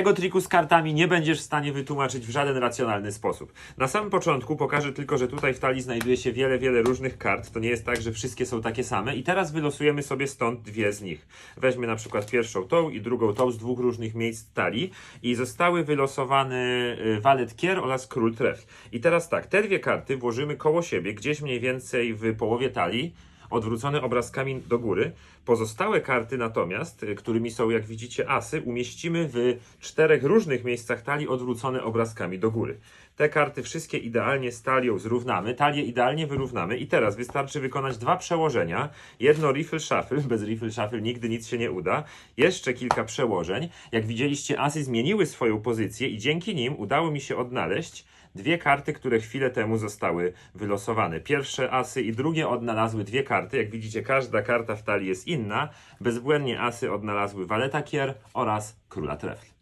Tego triku z kartami nie będziesz w stanie wytłumaczyć w żaden racjonalny sposób. Na samym początku pokażę tylko, że tutaj w talii znajduje się wiele, wiele różnych kart. To nie jest tak, że wszystkie są takie same. I teraz wylosujemy sobie stąd dwie z nich. Weźmy na przykład pierwszą tą i drugą tą z dwóch różnych miejsc talii i zostały wylosowane y, walet kier oraz król tref. I teraz tak, te dwie karty włożymy koło siebie, gdzieś mniej więcej w połowie talii odwrócone obrazkami do góry. Pozostałe karty natomiast, y, którymi są jak widzicie asy, umieścimy w czterech różnych miejscach talii odwrócone obrazkami do góry. Te karty wszystkie idealnie z talią zrównamy, talię idealnie wyrównamy i teraz wystarczy wykonać dwa przełożenia. Jedno riffle shuffle, bez riffle shuffle nigdy nic się nie uda. Jeszcze kilka przełożeń. Jak widzieliście asy zmieniły swoją pozycję i dzięki nim udało mi się odnaleźć dwie karty, które chwilę temu zostały wylosowane. Pierwsze asy i drugie odnalazły dwie karty. Jak widzicie, każda karta w talii jest inna. Bezbłędnie asy odnalazły waleta kier oraz króla trefli.